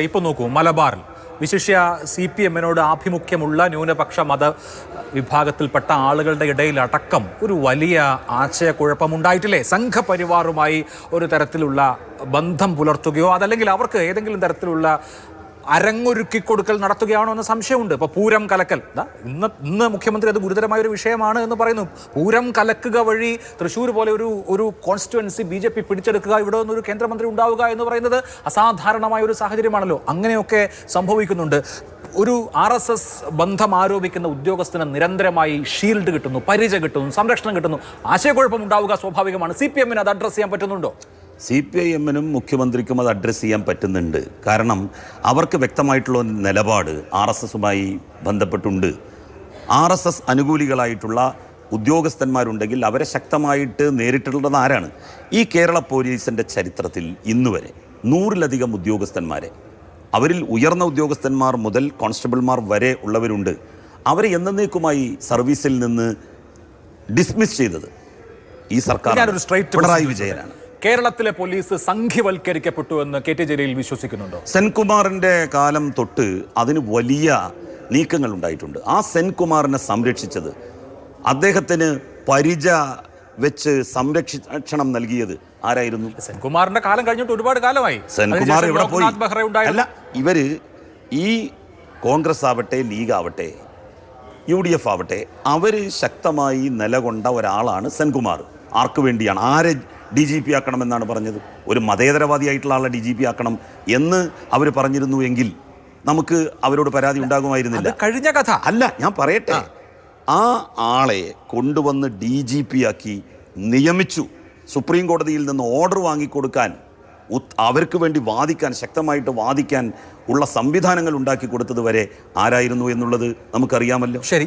ഇപ്പൊ നോക്കൂ മലബാറിൽ വിശിഷ്യ സി പി എമ്മിനോട് ആഭിമുഖ്യമുള്ള ന്യൂനപക്ഷ മത വിഭാഗത്തിൽപ്പെട്ട ആളുകളുടെ ഇടയിൽ അടക്കം ഒരു വലിയ ആശയക്കുഴപ്പമുണ്ടായിട്ടില്ലേ? സംഘപരിവാറുമായി ഒരു തരത്തിലുള്ള ബന്ധം പുലർത്തുകയോ അതല്ലെങ്കിൽ അവർക്ക് ഏതെങ്കിലും തരത്തിലുള്ള അരങ്ങൊരുക്കി കൊടുക്കൽ നടത്തുകയാണോ എന്ന സംശയമുണ്ട്. ഇപ്പോൾ പൂരം കലക്കൽ. ഇന്ന് ഇന്ന് മുഖ്യമന്ത്രി അത് ഗുരുതരമായ ഒരു വിഷയമാണ് എന്ന് പറയുന്നു. പൂരം കലക്കുക വഴി തൃശ്ശൂർ പോലെ ഒരു ഒരു കോൺസ്റ്റിറ്റുവൻസി ബി ജെ പി പിടിച്ചെടുക്കുക ഇവിടെ നിന്നൊരു കേന്ദ്രമന്ത്രി ഉണ്ടാവുക എന്ന് പറയുന്നത് അസാധാരണമായ ഒരു സാഹചര്യമാണല്ലോ. അങ്ങനെയൊക്കെ സംഭവിക്കുന്നുണ്ട്. ഒരു ആർ എസ് എസ് ബന്ധം ആരോപിക്കുന്ന ഉദ്യോഗസ്ഥന് നിരന്തരമായി ഷീൽഡ് കിട്ടുന്നു പരിചയ കിട്ടുന്നു സംരക്ഷണം കിട്ടുന്നു. ആശയക്കുഴപ്പം ഉണ്ടാവുക സ്വാഭാവികമാണ്. സി പി എമ്മിന് അത് അഡ്രസ്സ് ചെയ്യാൻ പറ്റുന്നുണ്ടോ? സി പി ഐ എമ്മിനും മുഖ്യമന്ത്രിക്കും അത് അഡ്രസ്സ് ചെയ്യാൻ പറ്റുന്നുണ്ട്. കാരണം അവർക്ക് വ്യക്തമായിട്ടുള്ള ഒരു നിലപാട് ആർ എസ് എസുമായി ബന്ധപ്പെട്ടുണ്ട്. ആർ എസ് എസ് അനുകൂലികളായിട്ടുള്ള ഉദ്യോഗസ്ഥന്മാരുണ്ടെങ്കിൽ അവരെ ശക്തമായിട്ട് നേരിട്ടുള്ളത് ആരാണ്? ഈ കേരള പോലീസിന്റെ ചരിത്രത്തിൽ ഇന്നുവരെ നൂറിലധികം ഉദ്യോഗസ്ഥന്മാരെ. അവരിൽ ഉയർന്ന ഉദ്യോഗസ്ഥന്മാർ മുതൽ കോൺസ്റ്റബിൾമാർ വരെ ഉള്ളവരുണ്ട്. അവരെ എന്നേക്കുമായി സർവീസിൽ നിന്ന് ഡിസ്മിസ് ചെയ്തത് ഈ സർക്കാർ പിണറായി വിജയനാണ്. കേരളത്തിലെ പോലീസ് സംഘിവൽക്കരിക്കപ്പെട്ടു എന്ന് കെ ടി ജലീൽ വിശ്വസിക്കുന്നുണ്ടോ? സെൻകുമാറിന്റെ കാലം തൊട്ട് അതിന് വലിയ നീക്കങ്ങൾ ഉണ്ടായിട്ടുണ്ട്. ആ സെൻകുമാറിനെ സംരക്ഷിച്ചത് അദ്ദേഹത്തിന് പരിച വെച്ച് സംരക്ഷണം നൽകിയത് ആരായിരുന്നു? സെൻകുമാറിന്റെ കാലം കഴിഞ്ഞിട്ട് ഒരുപാട് കാലമായി. സെൻകുമാർ ഇവിടെ പോയി. അല്ല ഇവർ ഈ കോൺഗ്രസ് ആവട്ടെ ലീഗ് ആവട്ടെ യു ഡി എഫ് ആവട്ടെ അവർ ശക്തമായി നിലകൊണ്ട ഒരാളാണ് സെൻകുമാർ. ആർക്കു വേണ്ടിയാണ്? ആരെ ഡി ജി പി ആക്കണമെന്നാണ് പറഞ്ഞത്. ഒരു മതേതരവാദിയായിട്ടുള്ള ആളെ ഡി ജി പി ആക്കണം എന്ന് അവർ പറഞ്ഞിരുന്നു എങ്കിൽ നമുക്ക് അവരോട് പരാതി ഉണ്ടാകുമായിരുന്നില്ല. കഴിഞ്ഞ കഥ. അല്ല ഞാൻ പറയട്ടെ. ആ. ആളെ കൊണ്ടുവന്ന് ഡി ജി പി ആക്കി നിയമിച്ചു. സുപ്രീം കോടതിയിൽ നിന്ന് ഓർഡർ വാങ്ങിക്കൊടുക്കാൻ അവർക്ക് വേണ്ടി വാദിക്കാൻ ശക്തമായിട്ട് വാദിക്കാൻ ഉള്ള സംവിധാനങ്ങൾ ഉണ്ടാക്കി കൊടുത്തത് വരെ ആരായിരുന്നു എന്നുള്ളത് നമുക്കറിയാമല്ലോ. ശരി